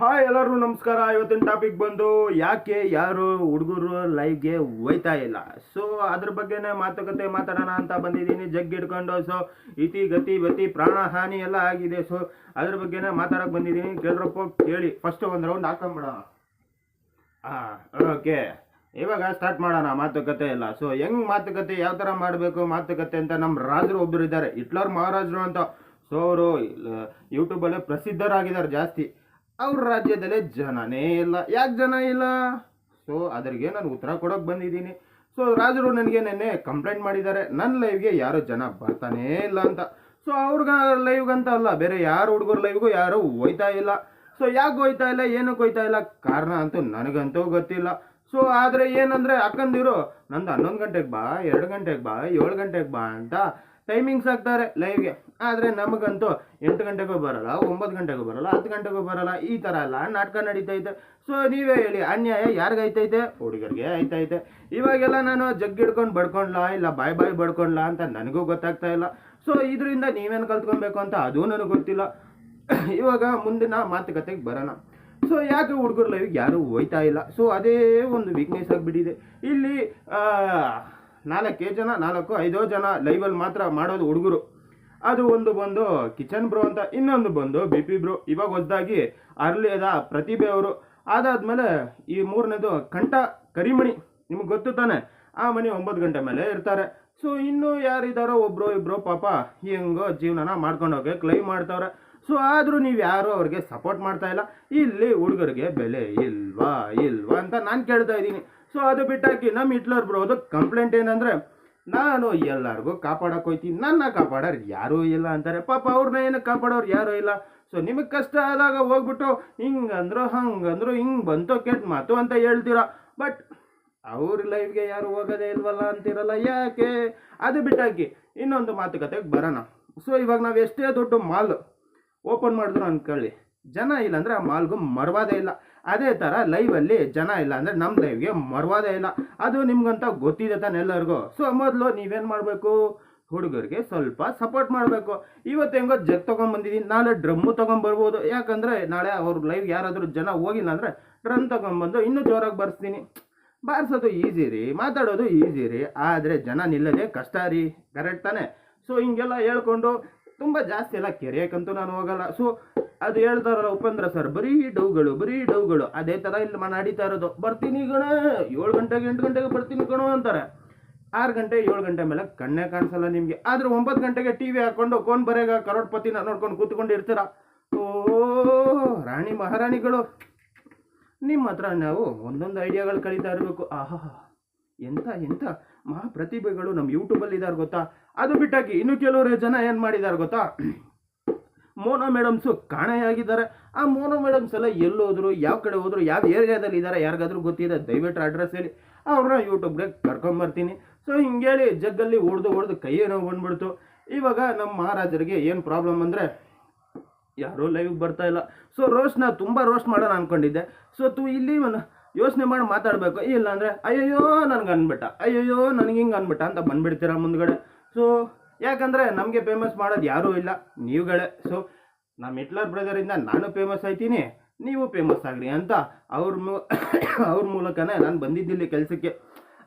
Hi ಎಲ್ಲರೂ, ನಮಸ್ಕಾರ. ಇವತ್ತಿನ ಟಾಪಿಕ್ ಬಂದು ಯಾಕೆ ಯಾರು ಹುಡುಗರು ಲೈವ್ಗೆ ಹೋಯ್ತಾ ಇಲ್ಲ? ಸೊ ಅದ್ರ ಬಗ್ಗೆನೇ ಮಾತುಕತೆ ಮಾತಾಡೋಣ ಅಂತ ಬಂದಿದ್ದೀನಿ. ಜಗ್ ಹಿಡ್ಕೊಂಡು ಸೊ ಇತಿ ಗತಿ ಬತಿ ಪ್ರಾಣ ಹಾನಿ ಎಲ್ಲ ಆಗಿದೆ. ಸೊ ಅದ್ರ ಬಗ್ಗೆನೇ ಮಾತಾಡೋಕೆ ಬಂದಿದ್ದೀನಿ. ಕೇಳ್ರಪ್ಪ, ಕೇಳಿ. ಫಸ್ಟ್ ಒಂದು ರೌಂಡ್ ಹಾಕೊಂಬಿಡೋಣ. ಹಾಂ ಓಕೆ ಇವಾಗ ಸ್ಟಾರ್ಟ್ ಮಾಡೋಣ. ಮಾತುಕತೆ ಎಲ್ಲ. ಸೊ ಹೆಂಗ್ ಮಾತುಕತೆ, ಯಾವ ಥರ ಮಾಡಬೇಕು ಮಾತುಕತೆ ಅಂತ ನಮ್ಮ ರಾಜರು ಒಬ್ಬರು ಇದ್ದಾರೆ. ಹಿಟ್ಲರ್ ಮಹಾರಾಜರು ಅಂತ. ಸೊ ಅವರು ಯೂಟ್ಯೂಬಲ್ಲೇ ಪ್ರಸಿದ್ಧರಾಗಿದ್ದಾರೆ ಜಾಸ್ತಿ. ಅವ್ರ ರಾಜ್ಯದಲ್ಲೇ ಜನನೇ ಇಲ್ಲ. ಯಾಕೆ ಜನ ಇಲ್ಲ? ಸೊ ಅದ್ರಿಗೆ ನಾನು ಉತ್ತರ ಕೊಡೋಕೆ ಬಂದಿದ್ದೀನಿ. ಸೊ ರಾಜರು ನನಗೆ ನೆನ್ನೆ ಕಂಪ್ಲೇಂಟ್ ಮಾಡಿದ್ದಾರೆ. ನನ್ನ ಲೈವ್ಗೆ ಯಾರು ಜನ ಬರ್ತಾನೇ ಇಲ್ಲ ಅಂತ. ಸೊ ಅವ್ರಿಗೆ ಲೈವ್ಗಂತ ಅಲ್ಲ, ಬೇರೆ ಯಾರು ಹುಡುಗರ ಲೈವ್ಗೂ ಯಾರು ಹೋಯ್ತಾ ಇಲ್ಲ. ಸೊ ಯಾಕೆ ಹೋಯ್ತಾ ಇಲ್ಲ ಏನಕ್ಕೆ ಹೋಯ್ತಾ ಇಲ್ಲ, ಕಾರಣ ಅಂತೂ ನನಗಂತೂ ಗೊತ್ತಿಲ್ಲ. ಸೊ ಆದರೆ ಏನಂದರೆ ಅಕ್ಕಂದಿರು ನಂದು ಹನ್ನೊಂದು ಗಂಟೆಗೆ ಬಾ, ಎರಡು ಗಂಟೆಗೆ ಬಾ, ಏಳು ಗಂಟೆಗೆ ಬಾ ಅಂತ ಟೈಮಿಂಗ್ಸ್ ಹಾಕ್ತಾರೆ ಲೈವ್ಗೆ ಆದರೆ ನಮಗಂತೂ ಎಂಟು ಗಂಟೆಗೂ ಬರಲ್ಲ, ಒಂಬತ್ತು ಗಂಟೆಗೂ ಬರಲ್ಲ, ಹತ್ತು ಗಂಟೆಗೂ ಬರಲ್ಲ, ಈ ಥರ ಎಲ್ಲ ನಾಟಕ ನಡೀತೈತೆ. ಸೊ ನೀವೇ ಹೇಳಿ, ಅನ್ಯಾಯ ಯಾರಿಗೈತೈತೆ? ಹುಡುಗರಿಗೆ ಐತೈತೆ ಇವಾಗೆಲ್ಲ ನಾನು ಜಗ್ಗಿಡ್ಕೊಂಡು ಬಡ್ಕೊಂಡ್ಲಾ ಇಲ್ಲ ಬಾಯ್ ಬಾಯ್ ಬಡ್ಕೊಂಡ್ಲಾ ಅಂತ ನನಗೂ ಗೊತ್ತಾಗ್ತಾ ಇಲ್ಲ. ಸೊ ಇದರಿಂದ ನೀವೇನು ಕಲ್ತ್ಕೊಬೇಕು ಅಂತ ಅದೂ ನನಗೆ ಗೊತ್ತಿಲ್ಲ. ಇವಾಗ ಮುಂದಿನ ಮಾತುಕತೆಗೆ ಬರೋಣ. ಸೊ ಯಾಕೆ ಹುಡುಗರು ಲೈವ್ಗೆ ಯಾರೂ ಹೋಯ್ತಾ ಇಲ್ಲ? ಸೊ ಅದೇ ಒಂದು ವೀಕ್ನೆಸ್ ಆಗಿಬಿಟ್ಟಿದೆ. ಇಲ್ಲಿ ನಾಲ್ಕೇ ಜನ, ನಾಲ್ಕು, ಐದೋ ಜನ ಲೈವಲ್ಲಿ ಮಾತ್ರ ಮಾಡೋದು ಹುಡುಗರು. ಅದು ಒಂದು ಬಂದು ಕಿಚನ್ ಬ್ರೋ ಅಂತ ಇನ್ನೊಂದು ಬಂದು ಬಿ ಪಿ ಬ್ರೋ. ಇವಾಗ ಹೊಸದಾಗಿ ಅರ್ಲಿಯದ ಪ್ರತಿಭೆ ಅವರು. ಅದಾದ್ಮೇಲೆ ಈ ಮೂರನೇದು ಕಂಠ ಕರಿಮಣಿ. ನಿಮಗೆ ಗೊತ್ತು ತಾನೆ? ಆ ಮನೆ ಒಂಬತ್ತು ಗಂಟೆ ಮೇಲೆ ಇರ್ತಾರೆ. ಸೊ ಇನ್ನೂ ಯಾರಿದ್ದಾರೋ ಒಬ್ಬರು ಇಬ್ಬರು ಪಾಪ ಹೆಂಗೋ ಜೀವನನ ಮಾಡ್ಕೊಂಡು ಹೋಗಿ ಕ್ಲೈಮ್ ಮಾಡ್ತವ್ರೆ. ಸೊ ಆದರೂ ನೀವು ಯಾರು ಅವ್ರಿಗೆ ಸಪೋರ್ಟ್ ಮಾಡ್ತಾ ಇಲ್ಲ. ಇಲ್ಲಿ ಹುಡುಗರಿಗೆ ಬೆಲೆ ಇಲ್ವಾ ಇಲ್ವಾ ಅಂತ ನಾನು ಕೇಳ್ತಾ ಇದ್ದೀನಿ. ಸೊ ಅದು ಬಿಟ್ಟಾಕಿ ನಮ್ಮ ಹಿಟ್ಲರ್ ಬ್ರೋದು ಕಂಪ್ಲೇಂಟ್ ಏನಂದ್ರೆ ನಾನು ಎಲ್ಲರಿಗೂ ಕಾಪಾಡಕ್ಕೆ ಹೋಯ್ತೀನಿ. ನನ್ನ ಕಾಪಾಡೋರು ಯಾರೂ ಇಲ್ಲ ಅಂತಾರೆ. ಪಾಪ ಅವ್ರನ್ನ ಏನು ಕಾಪಾಡೋರು ಯಾರೂ ಇಲ್ಲ. ಸೊ ನಿಮಗೆ ಕಷ್ಟ ಆದಾಗ ಹೋಗ್ಬಿಟ್ಟು ಹಿಂಗಂದ್ರು, ಹಂಗಂದ್ರು, ಹಿಂಗೆ ಬಂತು ಕೆಟ್ಟ ಮಾತು ಅಂತ ಹೇಳ್ತೀರ? ಬಟ್ ಅವ್ರ ಲೈಫ್ಗೆ ಯಾರು ಹೋಗೋದೇ ಇಲ್ವಲ್ಲ ಅಂತಿರಲ್ಲ? ಯಾಕೆ? ಅದು ಬಿಟ್ಟಾಕಿ ಇನ್ನೊಂದು ಮಾತುಕತೆಗೆ ಬರೋಣ. ಸೊ ಇವಾಗ ನಾವು ಎಷ್ಟೇ ದೊಡ್ಡ ಮಾಲ್ ಓಪನ್ ಮಾಡಿದ್ರು ಅಂದ್ಕೊಳ್ಳಿ ಜನ ಇಲ್ಲ ಅಂದರೆ ಆ ಮಾಲ್ಗೂ ಮರವಾದೇ ಇಲ್ಲ. ಅದೇ ಥರ ಲೈವಲ್ಲಿ ಜನ ಇಲ್ಲ ಅಂದರೆ ನಮ್ಮ ಲೈವ್ಗೆ ಮರವಾದೇ ಇಲ್ಲ. ಅದು ನಿಮ್ಗಂತ ಗೊತ್ತಿದೆ ತಾನೆ ಎಲ್ಲರಿಗೂ. ಸೊ ಮೊದಲು ನೀವೇನು ಮಾಡಬೇಕು? ಹುಡುಗರಿಗೆ ಸ್ವಲ್ಪ ಸಪೋರ್ಟ್ ಮಾಡಬೇಕು. ಇವತ್ತು ಹೆಂಗೋ ಜಗ್ ತೊಗೊಂಬಂದಿದ್ದೀನಿ ನಾಳೆ ಡ್ರಮ್ಮು ತೊಗೊಂಬರ್ಬೋದು ಯಾಕಂದರೆ ನಾಳೆ ಅವ್ರ ಲೈವ್ ಯಾರಾದರೂ ಜನ ಹೋಗಿಲ್ಲ ಅಂದರೆ ಡ್ರಮ್ ತೊಗೊಂಬಂದು ಇನ್ನೂ ಜೋರಾಗಿ ಬರ್ಸ್ತೀನಿ. ಬಾರಿಸೋದು ಈಸಿ ರೀ, ಮಾತಾಡೋದು ಈಸಿ ರೀ. ಆದರೆ ಜನ ನಿಲ್ಲದೆ ಕಷ್ಟ ರೀ. ಕರೆಕ್ಟ್ ತಾನೆ? ಸೊ ಹಿಂಗೆಲ್ಲ ಹೇಳ್ಕೊಂಡು ತುಂಬ ಜಾಸ್ತಿ ಎಲ್ಲ ಕೆರೆಯಕ್ಕಂತೂ ನಾನು ಹೋಗಲ್ಲ. ಸೊ ಅದು ಹೇಳ್ತಾರಲ್ಲ ಉಪೇಂದ್ರ ಸರ್ ಬರೀ ಡೌಗಳು ಬರೀ ಡೌಗಳು. ಅದೇ ಥರ ಇಲ್ಲಿ ಮನೆ ನಡೀತಾ ಇರೋದು. ಬರ್ತೀನಿ ಕಣ, ಏಳು ಗಂಟೆಗೆ, ಎಂಟು ಗಂಟೆಗೆ ಬರ್ತೀನಿ ಕಣೋ ಅಂತಾರೆ. ಆರು ಗಂಟೆ, ಏಳು ಗಂಟೆ ಮೇಲೆ ಕಣ್ಣೇ ಕಾಣಿಸಲ್ಲ ನಿಮಗೆ. ಆದ್ರೆ ಒಂಬತ್ತು ಗಂಟೆಗೆ ಟಿ ವಿ ಹಾಕೊಂಡು ಕೋನ್ ಬರೇಗ ಕರೋಡ್ಪತಿನ ನೋಡ್ಕೊಂಡು ಕೂತ್ಕೊಂಡು ಇರ್ತೀರ? ಓ, ರಾಣಿ ಮಹಾರಾಣಿಗಳು. ನಿಮ್ಮ ಹತ್ರ ನಾವು ಒಂದೊಂದು ಐಡಿಯಾಗಳು ಕಲಿತಾ ಇರಬೇಕು. ಆಹಾ, ಎಂಥ ಎಂಥ ಮಹಾಪ್ರತಿಭೆಗಳು ನಮ್ಮ ಯೂಟ್ಯೂಬಲ್ಲಿ ಇದ್ದಾರೆ ಗೊತ್ತಾ? ಅದು ಬಿಟ್ಟಾಕಿ ಇನ್ನು ಕೆಲವರು ಜನ ಏನು ಮಾಡಿದ್ದಾರೆ ಗೊತ್ತಾ? ಮೋನೋ ಮೇಡಮ್ಸು ಕಾಣೆಯಾಗಿದ್ದಾರೆ. ಆ ಮೋನೋ ಮೇಡಮ್ಸ್ ಎಲ್ಲ ಎಲ್ಲಿ ಹೋದ್ರು ಯಾವ ಕಡೆ ಹೋದ್ರು ಯಾವ ಏರಿಯಾದಲ್ಲಿ ಇದ್ದಾರೆ ಯಾರಿಗಾದ್ರೂ ಗೊತ್ತಿದೆ, ದಯವಿಟ್ಟು ಅಡ್ರೆಸ್ ಹೇಳಿ. ಅವ್ರನ್ನ ಯೂಟ್ಯೂಬ್ಗೆ ಕರ್ಕೊಂಬರ್ತೀನಿ ಸೊ ಹಿಂಗೇಳಿ ಜಗ್ಗಲ್ಲಿ ಹೊಡೆದು ಹೊಡೆದು ಕೈಯೇ ನೋವು ಬಂದ್ಬಿಡ್ತು. ಇವಾಗ ನಮ್ಮ ಮಹಾರಾಜರಿಗೆ ಏನು ಪ್ರಾಬ್ಲಮ್ ಅಂದರೆ, ಯಾರೂ ಲೈವ್ಗೆ ಬರ್ತಾ ಇಲ್ಲ. ಸೊ ರೋಸ್ಟ್ನ ತುಂಬ ರೋಸ್ಟ್ ಮಾಡೋಣ ಅಂದ್ಕೊಂಡಿದ್ದೆ ಸೊ ತು ಇಲ್ಲಿ ಯೋಚನೆ ಮಾಡಿ ಮಾತಾಡಬೇಕು. ಇಲ್ಲ ಅಂದರೆ ಅಯ್ಯಯ್ಯೋ, ನನಗೆ ಅಂದ್ಬಿಟ್ಟ ಅಯ್ಯಯ್ಯೋ, ನನಗೆ ಹಿಂಗೆ ಅನ್ಬಿಟ್ಟ ಅಂತ ಬಂದ್ಬಿಡ್ತೀರಾ ಮುಂದ್ಗಡೆ. ಸೊ ಯಾಕಂದರೆ ನಮಗೆ ಫೇಮಸ್ ಮಾಡೋದು ಯಾರೂ ಇಲ್ಲ, ನೀವುಗಳೇ. ಸೊ ನಮ್ಮ ಹಿಟ್ಲರ್ ಬ್ರದರಿಂದ ನಾನು ಫೇಮಸ್ ಆಯ್ತೀನಿ, ನೀವು ಫೇಮಸ್ ಆಗ್ರಿ ಅಂತ ಅವ್ರ ಅವ್ರ ಮೂಲಕನೇ ನಾನು ಬಂದಿದ್ದಿಲ್ಲ ಕೆಲಸಕ್ಕೆ.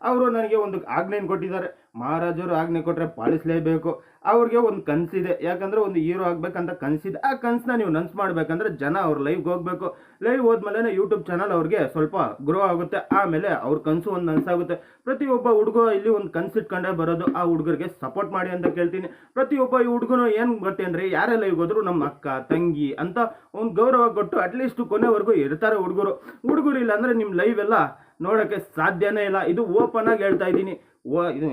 ಅವರು ನನಗೆ ಒಂದು ಆಜ್ಞೆಯನ್ನು ಕೊಟ್ಟಿದ್ದಾರೆ. ಮಹಾರಾಜರು ಆಜ್ಞೆ ಕೊಟ್ಟರೆ ಪಾಲಿಸಲೇಬೇಕು. ಅವ್ರಿಗೆ ಒಂದು ಕನಸಿದೆ. ಯಾಕಂದರೆ ಒಂದು ಹೀರೋ ಆಗಬೇಕಂತ ಕನಸಿದೆ. ಆ ಕನಸನ್ನ ನೀವು ನನ್ಸ್ ಮಾಡಬೇಕಂದ್ರೆ ಜನ ಅವ್ರ ಲೈವ್ಗೆ ಹೋಗಬೇಕು. ಲೈವ್ ಹೋದ್ಮೇಲೆ ಯೂಟ್ಯೂಬ್ ಚಾನಲ್ ಅವ್ರಿಗೆ ಸ್ವಲ್ಪ ಗ್ರೋ ಆಗುತ್ತೆ. ಆಮೇಲೆ ಅವ್ರ ಕನಸು ಒಂದು ನನಸಾಗುತ್ತೆ. ಪ್ರತಿಯೊಬ್ಬ ಹುಡುಗ ಇಲ್ಲಿ ಒಂದು ಕನಸಿಟ್ಕೊಂಡೇ ಬರೋದು. ಆ ಹುಡುಗರಿಗೆ ಸಪೋರ್ಟ್ ಮಾಡಿ ಅಂತ ಕೇಳ್ತೀನಿ. ಪ್ರತಿಯೊಬ್ಬ ಈ ಹುಡುಗನು ಏನು ಗೊತ್ತೇನ್ರಿ? ಯಾರೇ ಲೈವ್ ಹೋದ್ರು ನಮ್ಮ ಅಕ್ಕ, ತಂಗಿ ಅಂತ ಒಂದು ಗೌರವ ಕೊಟ್ಟು ಅಟ್ಲೀಸ್ಟ್ ಕೊನೆವರೆಗೂ ಇರ್ತಾರೆ ಹುಡುಗರು. ಹುಡುಗರು ಇಲ್ಲ ಅಂದರೆ ನಿಮ್ಮ ಲೈವ್ ಎಲ್ಲ ನೋಡೋಕ್ಕೆ ಸಾಧ್ಯನೇ ಇಲ್ಲ. ಇದು ಓಪನ್ ಆಗಿ ಹೇಳ್ತಾ ಇದ್ದೀನಿ. ಓ ಇದು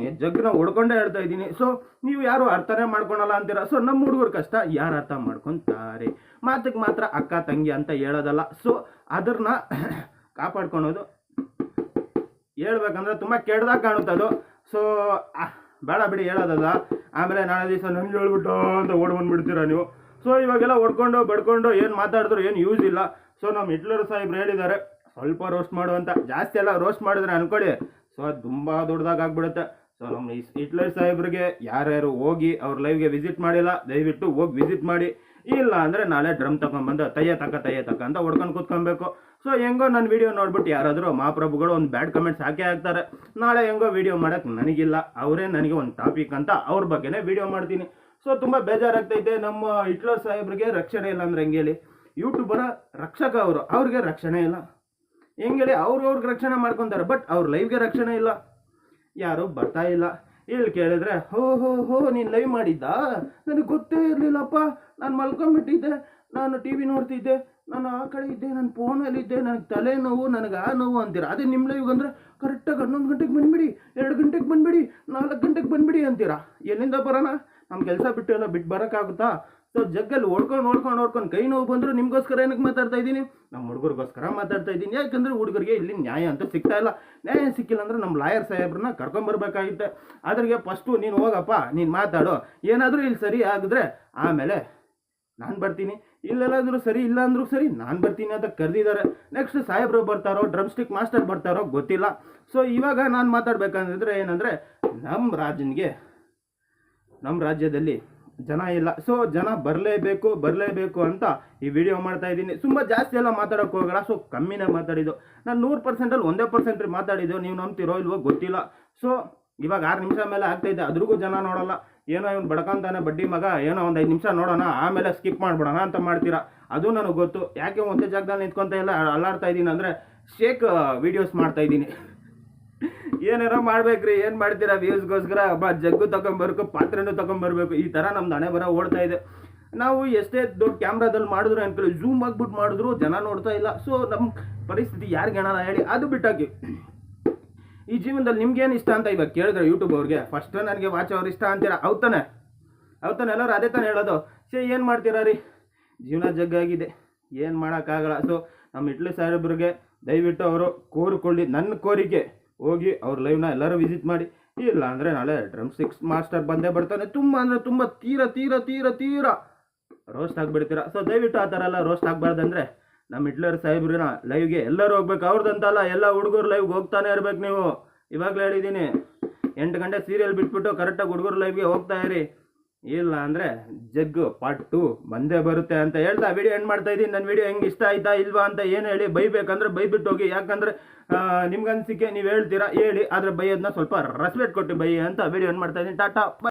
ಹೊಡ್ಕೊಂಡೇ ಹೇಳ್ತಾ ಇದ್ದೀನಿ. ಸೊ ನೀವು ಯಾರು ಅರ್ಥನೇ ಮಾಡ್ಕೊಳಲ್ಲ ಅಂತೀರ? ಸೊ ನಮ್ಮ ಹುಡುಗರ ಕಷ್ಟ, ಯಾರು ಅರ್ಥ ಮಾಡ್ಕೊತಾರೆ? ಮಾತಿಗೆ ಮಾತ್ರ ಅಕ್ಕ, ತಂಗಿ ಅಂತ ಹೇಳೋದಲ್ಲ. ಸೊ ಅದನ್ನ ಕಾಪಾಡ್ಕೊಳೋದು. ಹೇಳ್ಬೇಕಂದ್ರೆ ತುಂಬ ಕೆಡ್ದಾಗ ಕಾಣುತ್ತೆ ಅದು. ಸೊ ಬೇಡ ಬಿಡಿ ಹೇಳೋದಲ್ಲ. ಆಮೇಲೆ ನಾಳೆ ದಿವಸ ನಂಗೆ ಹೇಳ್ಬಿಟ್ಟು ಅಂತ ಓಡ್ ಬಂದ್ಬಿಡ್ತೀರ ನೀವು? ಸೊ ಇವಾಗೆಲ್ಲ ಹೊಡ್ಕೊಂಡು, ಬಡ್ಕೊಂಡು, ಏನು ಮಾತಾಡಿದ್ರು ಏನು ಯೂಸ್ ಇಲ್ಲ. ಸೊ ನಮ್ಮ ಹಿಟ್ಲರ್ ಸಾಹೇಬ್ರು ಹೇಳಿದ್ದಾರೆ, ಸ್ವಲ್ಪ ರೋಸ್ಟ್ ಮಾಡು ಅಂತ. ಜಾಸ್ತಿ ಎಲ್ಲ ರೋಸ್ಟ್ ಮಾಡಿದ್ರೆ ಅನ್ಕೊಳ್ಳಿ. ಸೊ ಅದು ತುಂಬ ದೊಡ್ಡದಾಗ ಆಗ್ಬಿಡುತ್ತೆ. ಸೊ ನಮ್ಮ ಹಿಟ್ಲರ್ ಸಾಹೇಬ್ರಿಗೆ ಯಾರ್ಯಾರು ಹೋಗಿ ಅವ್ರ ಲೈವ್ಗೆ ವಿಸಿಟ್ ಮಾಡಿಲ್ಲ, ದಯವಿಟ್ಟು ಹೋಗಿ ವಿಸಿಟ್ ಮಾಡಿ. ಇಲ್ಲ ಅಂದರೆ ನಾಳೆ ಡ್ರಮ್ ತಗೊಂಬಂದು ತಯ್ಯ ತಕ್ಕ ತಯ್ಯ ತಕ್ಕ ಅಂತ ಹೊಡ್ಕೊಂಡು ಕೂತ್ಕೊಬೇಕು. ಸೊ ಹೆಂಗೋ ನನ್ನ ವಿಡಿಯೋ ನೋಡ್ಬಿಟ್ಟು ಯಾರಾದರೂ ಮಹಾಪ್ರಭುಗಳು ಒಂದು ಬ್ಯಾಡ್ ಕಮೆಂಟ್ಸ್ ಹಾಕೇ ಹಾಕ್ತಾರೆ. ನಾಳೆ ಹೆಂಗೋ ವಿಡಿಯೋ ಮಾಡೋಕ್ಕೆ ನನಗಿಲ್ಲ. ಅವರೇ ನನಗೆ ಒಂದು ಟಾಪಿಕ್ ಅಂತ ಅವ್ರ ಬಗ್ಗೆನೇ ವಿಡಿಯೋ ಮಾಡ್ತೀನಿ. ಸೊ ತುಂಬ ಬೇಜಾರಾಗ್ತೈತೆ ನಮ್ಮ ಹಿಟ್ಲರ್ ಸಾಹೇಬ್ರಿಗೆ ರಕ್ಷಣೆ ಇಲ್ಲ ಅಂದ್ರೆ ಹೆಂಗೇಳಿ ಯೂಟ್ಯೂಬರ ರಕ್ಷಕ ಅವರು. ಅವ್ರಿಗೆ ರಕ್ಷಣೆ ಇಲ್ಲ. ಹೆಂಗೆ ಹೇಳಿ ಅವ್ರು ಅವ್ರಿಗೆ ರಕ್ಷಣೆ ಮಾಡ್ಕೊತಾರೆ ಬಟ್ ಅವ್ರ ಲೈವ್ಗೆ ರಕ್ಷಣೆ ಇಲ್ಲ. ಯಾರು ಬರ್ತಾ ಇಲ್ಲ. ಇಲ್ಲಿ ಕೇಳಿದ್ರೆ, ಹೋ ಹೋ ಹೋ, ನೀನು ಲೈವ್ ಮಾಡಿದ್ದ? ನನಗೆ ಗೊತ್ತೇ ಇರಲಿಲ್ಲಪ್ಪ. ನಾನು ಮಲ್ಕೊಂಬಿಟ್ಟಿದ್ದೆ. ನಾನು ಟಿ ವಿ ನೋಡ್ತಿದ್ದೆ. ನಾನು ಆ ಕಡೆ ಇದ್ದೆ. ನಾನು ಫೋನಲ್ಲಿದ್ದೆ ನನಗೆ ತಲೆ ನೋವು, ನನಗೆ ಆ ನೋವು ಅಂತೀರ. ಅದೇ ನಿಮ್ಮ ಲೈವ್ ಅಂದ್ರೆ ಕರೆಕ್ಟಾಗಿ ಹನ್ನೊಂದು ಗಂಟೆಗೆ ಬಂದ್ಬಿಡಿ, ಎರಡು ಗಂಟೆಗೆ ಬಂದ್ಬಿಡಿ, ನಾಲ್ಕು ಗಂಟೆಗೆ ಬಂದ್ಬಿಡಿ ಅಂತೀರಾ. ಎಲ್ಲಿಂದ ಬರೋಣ? ನಮ್ಮ ಕೆಲಸ ಬಿಟ್ಟು ಎಲ್ಲ ಬಿಟ್ಟು ಬರೋಕ್ಕಾಗುತ್ತಾ? ಸೊ ಜಗ್ಗಲ್ಲಿ ಓಡ್ಕೊಂಡು ಓಡ್ಕೊಂಡು ಓಡ್ಕೊಂಡು ಕೈ ನೋವು ಬಂದರೂ ನಿಮಗೋಸ್ಕರ ಏನಕ್ಕೆ ಮಾತಾಡ್ತಾ ಇದ್ದೀನಿ? ನಮ್ಮ ಹುಡುಗರಿಗೋಸ್ಕರ ಮಾತಾಡ್ತಾ ಇದ್ದೀನಿ. ಯಾಕಂದರೆ ಹುಡುಗರಿಗೆ ಇಲ್ಲಿ ನ್ಯಾಯ ಅಂತ ಸಿಗ್ತಾ ಇಲ್ಲ. ನ್ಯಾಯ ಸಿಕ್ಕಿಲ್ಲ ಅಂದ್ರೆ ನಮ್ಮ ಲಾಯರ್ ಸಾಹೇಬ್ರನ್ನ ಕರ್ಕೊಂಬರ್ಬೇಕಾಗಿತ್ತೆ ಅದ್ರಿಗೆ ಫಸ್ಟು ನೀನು ಹೋಗಪ್ಪ, ನೀನು ಮಾತಾಡು. ಏನಾದರೂ ಇಲ್ಲಿ ಸರಿ ಆಗಿದ್ರೆ ಆಮೇಲೆ ನಾನು ಬರ್ತೀನಿ. ಇಲ್ಲೆಲ್ಲಾದರೂ ಸರಿ ಇಲ್ಲ ಅಂದ್ರೂ ಸರಿ ನಾನು ಬರ್ತೀನಿ ಅಂತ ಕರೆದಿದ್ದಾರೆ. ನೆಕ್ಸ್ಟ್ ಸಾಹೇಬ್ರು ಬರ್ತಾರೋ ಡ್ರಮ್ ಸ್ಟಿಕ್ ಮಾಸ್ಟರ್ ಬರ್ತಾರೋ ಗೊತ್ತಿಲ್ಲ. ಸೊ ಇವಾಗ ನಾನು ಮಾತಾಡ್ಬೇಕಂದ್ರೆ ಏನಂದರೆ, ನಮ್ಮ ರಾಜನಿಗೆ, ನಮ್ಮ ರಾಜ್ಯದಲ್ಲಿ ಜನ ಇಲ್ಲ. ಸೊ ಜನ ಬರಲೇಬೇಕು ಬರಲೇಬೇಕು ಅಂತ ಈ ವಿಡಿಯೋ ಮಾಡ್ತಾ ಇದ್ದೀನಿ. ತುಂಬ ಜಾಸ್ತಿ ಎಲ್ಲ ಮಾತಾಡೋಕೆ ಹೋಗಲ್ಲ. ಸೊ ಕಮ್ಮಿನೇ ಮಾತಾಡಿದ್ದು. ನಾನು ನೂರು ಪರ್ಸೆಂಟಲ್ಲಿ ಒಂದೇ ಪರ್ಸೆಂಟ್ ಮಾತಾಡಿದ್ದು. ನೀವು ನಂಬ್ತಿರೋ ಇಲ್ವೋ ಗೊತ್ತಿಲ್ಲ. ಸೊ ಇವಾಗ ಆರು ನಿಮಿಷ ಮೇಲೆ ಆಗ್ತಾಯಿದ್ದೆ ಅದ್ರಿಗೂ ಜನ ನೋಡಲ್ಲ. ಏನೋ ಇವ್ನು ಬಡ್ಕೊಂತಾನೆ ಬಡ್ಡಿ ಮಗ. ಏನೋ ಒಂದು ಐದು ನಿಮಿಷ ನೋಡೋಣ. ಆಮೇಲೆ ಸ್ಕಿಪ್ ಮಾಡ್ಬಿಡೋಣ ಅಂತ ಮಾಡ್ತೀರಾ? ಅದು ನನಗೆ ಗೊತ್ತು. ಯಾಕೆ ಒಂದೇ ಜಾಗದಲ್ಲಿ ನಿಂತ್ಕೊಂತ ಇಲ್ಲ ಅಲ್ಲಾಡ್ತಾ ಇದ್ದೀನಿ ಅಂದರೆ ಶೇಕ್ ವೀಡಿಯೋಸ್ ಮಾಡ್ತಾ ಇದ್ದೀನಿ. ಏನಾರ ಮಾಡ್ಬೇಕ್ರಿ, ಏನು ಮಾಡ್ತೀರಾ ವ್ಯೂಸ್ಗೋಸ್ಕರ ಬಾ, ಜಗ್ಗು ತಗೊಂಬರ್ಬೇಕು ಪಾತ್ರೆನೂ ತಗೊಂಬರ್ಬೇಕು. ಈ ತರ ನಮ್ದು ಹಣೆ ಬರ ಓಡ್ತಾ ಇದೆ. ನಾವು ಎಷ್ಟೇ ದೊಡ್ಡ ಕ್ಯಾಮ್ರಾದಲ್ಲಿ ಮಾಡಿದ್ರು ಅನ್ಕೊಳ್ಳಿ ಝೂಮ್ ಆಗ್ಬಿಟ್ಟು ಮಾಡಿದ್ರು ಜನ ನೋಡ್ತಾ ಇಲ್ಲ. ಸೊ ನಮ್ಮ ಪರಿಸ್ಥಿತಿ ಯಾರಿಗೆ ಹೇಳೋಣ ಹೇಳಿ, ಅದು ಬಿಟ್ಟಾಕಿ. ಈ ಜೀವನದಲ್ಲಿ ನಿಮ್ಗೇನು ಇಷ್ಟ ಅಂತ ಇವಾಗ ಕೇಳಿದ್ರೆ ಯೂಟ್ಯೂಬ್ ಅವ್ರಿಗೆ ಫಸ್ಟ್ ನನಗೆ ವಾಚ್ ಅವ್ರು ಇಷ್ಟ ಅಂತೀರ? ಅವ್ತಾನೆ ಅವ್ತಾನೆ ಎಲ್ಲರೂ ಅದೇ ತಾನೇ ಹೇಳೋದು. ಸೇ ಏನು ಮಾಡ್ತೀರಾ ರೀ? ಜೀವನ ಜಗ್ಗಾಗಿದೆ. ಏನು ಮಾಡೋಕ್ಕಾಗಲ್ಲ. ಸೊ ನಮ್ಮ ಇಟ್ಲಿ ಸಾಹೇಬ್ರಿಗೆ ದಯವಿಟ್ಟು ಅವರು ಕೋರಿಕೊಳ್ಳಿ. ನನ್ನ ಕೋರಿಕೆ ಹೋಗಿ ಅವ್ರ ಲೈವ್ನ ಎಲ್ಲರೂ ವಿಸಿಟ್ ಮಾಡಿ, ಇಲ್ಲ ಅಂದರೆ ನಾಳೆ ಡ್ರಮ್ ಸಿಕ್ಸ್ ಮಾಸ್ಟರ್ ಬಂದೇ ಬರ್ತಾನೆ. ತುಂಬ ಅಂದರೆ ತುಂಬ ತೀರ ತೀರ ತೀರ ತೀರ ರೋಸ್ಟ್ ಆಗಿಬಿಡ್ತೀರ. ಸೊ ದಯವಿಟ್ಟು ಆ ಥರ ಎಲ್ಲ ರೋಸ್ಟ್ ಆಗಬಾರ್ದಂದ್ರೆ ನಮ್ಮ ಹಿಟ್ಲರ್ ಸಾಹೇಬ್ರನ್ನ ಲೈವ್ಗೆ ಎಲ್ಲರೂ ಹೋಗ್ಬೇಕು. ಅವ್ರದ್ದಂತಲ್ಲ ಎಲ್ಲ ಹುಡುಗರು ಲೈವ್ಗೆ ಹೋಗ್ತಾನೆ ಇರ್ಬೇಕು ನೀವು. ಇವಾಗಲೇ ಹೇಳಿದ್ದೀನಿ, ಎಂಟು ಗಂಟೆ ಸೀರಿಯಲ್ ಬಿಟ್ಬಿಟ್ಟು ಕರೆಕ್ಟಾಗಿ ಹುಡುಗರು ಲೈವ್ಗೆ ಹೋಗ್ತಾ ಇರಿ. ಇಲ್ಲ ಅಂದರೆ ಜಗ್ಗು ಪಾರ್ಟ್ ಟು ಬಂದೇ ಬರುತ್ತೆ ಅಂತ ಹೇಳ್ತಾ ವಿಡಿಯೋ ಎಂಡ್ ಮಾಡ್ತಾ ಇದ್ದೀನಿ. ನನ್ನ ವಿಡಿಯೋ ಹೆಂಗೆ ಇಷ್ಟ ಆಯ್ತಾ ಇಲ್ವಾ ಅಂತ ಏನು ಹೇಳಿ ಬೈಬೇಕಂದ್ರೆ ಬೈಬಿಟ್ಟು ಹೋಗಿ ಯಾಕಂದರೆ ನಿಮ್ಗೆ ಅನಿಸಿಕೆ ನೀವು ಹೇಳ್ತೀರಾ ಹೇಳಿ, ಆದರೆ ಬೈಯೋದನ್ನ ಸ್ವಲ್ಪ ರೆಸ್ಪೆಕ್ಟ್ ಕೊಟ್ಟು ಬೈ ಅಂತ ವಿಡಿಯೋ ಎಂಡ್ ಮಾಡ್ತಾ ಇದ್ದೀನಿ. ಟಾಟಾ